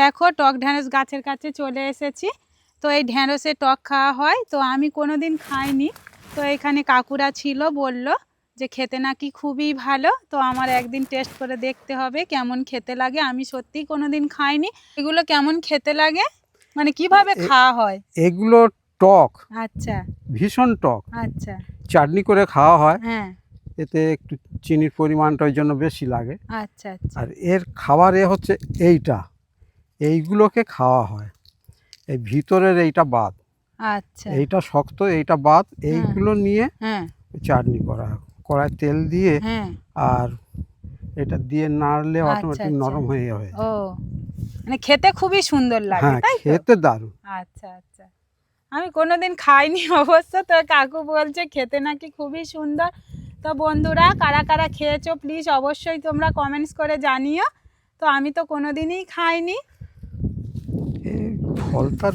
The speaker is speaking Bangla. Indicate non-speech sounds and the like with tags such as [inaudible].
দেখো টক ঢ্যাঁড়স গাছের কাছে চলে এসেছি। তো এই ঢ্যাঁড়সে টক খাওয়া হয়। তো আমি কোনো দিন খাইনি। তো এখানে কাকুরা ছিল বলল যে খেতে নাকি খুবই ভালো। তো আমার একদিন টেস্ট করে দেখতে হবে কেমন খেতে লাগে। আমি সত্যিই কোনোদিন খাইনি। এগুলো কেমন খেতে লাগে? মানে কীভাবে খাওয়া হয়? এগুলো টক। আচ্ছা। ভীষণ টক। আচ্ছা। চাটনি করে খাওয়া হয়। হ্যাঁ। এতে একটু চিনির পরিমাণটা ওই জন্য বেশি লাগে। আচ্ছা আচ্ছা। আর এর খাবার এ হচ্ছে এইটা। এইগুলোকে খাওয়া হয়। এই ভিতরের এইটা বাদ। আচ্ছা। এইটা শক্ত এইটা বাদ। এইগুলো নিয়ে হ্যাঁ। চাটনি করা হয়। কড়াই তেল দিয়ে হ্যাঁ। আর এটা দিয়ে নাড়লে আচ্ছা, অটোমেটিক আচ্ছা। নরম হয়ে যাবে। ও মানে খেতে খুবই সুন্দর লাগে হ্যাঁ তাই খেতে দারুণ। আচ্ছা আচ্ছা। আমি কোনোদিন খাইনি [laughs] অবশ্য তো কাকু বলছে খেতে নাকি খুবই সুন্দর। তো বন্ধুরা কারা কারা খেয়েছো প্লিজ অবশ্যই তোমরা কমেন্টস করে জানিও। তো আমি তো কোনোদিনই খাইনি। ফলটার